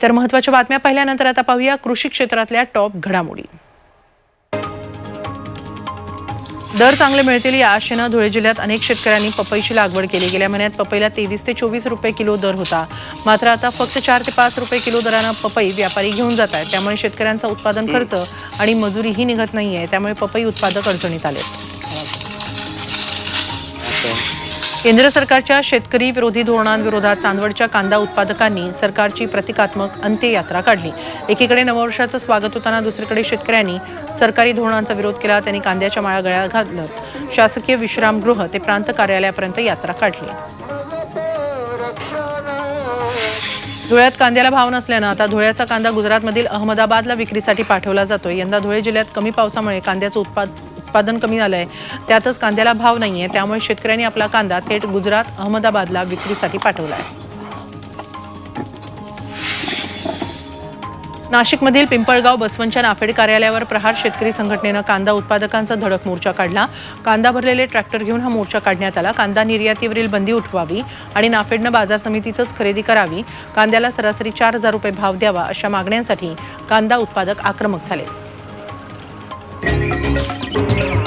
इतर महत्त्वाच्या बातम्या पाहिल्यानंतर आता पाहूया कृषी क्षेत्रातल्या टॉप घडामोडी. दर चांगले मिळतील या आशेनं धुळे जिल्ह्यात अनेक शेतकऱ्यांनी पपईची लागवड केली. गेल्या महिन्यात पपईला तेवीस ते चोवीस रुपये किलो दर होता. मात्र आता फक्त चार ते पाच रुपये किलो दरानं पपई व्यापारी घेऊन जात आहेत. त्यामुळे शेतकऱ्यांचा उत्पादन खर्च आणि मजुरीही निघत नाहीये. त्यामुळे पपई उत्पादक अडचणीत आलेत. केंद्र सरकारच्या शेतकरी विरोधी धोरणांविरोधात चांदवडच्या कांदा उत्पादकांनी सरकारची प्रतिकात्मक अंत्ययात्रा काढली. एकीकडे नववर्षाचं स्वागत होताना दुसरीकडे शेतकऱ्यांनी सरकारी धोरणांचा विरोध केला त्यांनी कांद्याच्या माळा गळ्या घालत शासकीय विश्रामगृह ते प्रांत कार्यालयापर्यंत यात्रा काढली. धुळ्यात कांद्याला भाव नसल्यानं आता धुळ्याचा कांदा गुजरातमधील अहमदाबादला विक्रीसाठी पाठवला जातोय. यंदा धुळे जिल्ह्यात कमी पावसामुळे कांद्याचं उत्पाद उत्पादन कमी झालं आहे त्यातच कांद्याला भाव नाही आहे त्यामुळे शेतकऱ्यांनी आपला कांदा थेट गुजरात अहमदाबादला विक्रीसाठी पाठवला आहे नाशिकमधील पिंपळगाव बसवंतच्या नाफेड कार्यालयावर प्रहार शेतकरी संघटनेनं कांदा उत्पादकांचा धडक मोर्चा काढला. कांदा भरलेले ट्रॅक्टर घेऊन हा मोर्चा काढण्यात आला. कांदा निर्यातीवरील बंदी उठवावी आणि नाफेडनं बाजार समितीतच खरेदी करावी. कांद्याला सरासरी चार हजार रुपये भाव द्यावा अशा मागण्यांसाठी कांदा उत्पादक आक्रमक झाले. Thank you.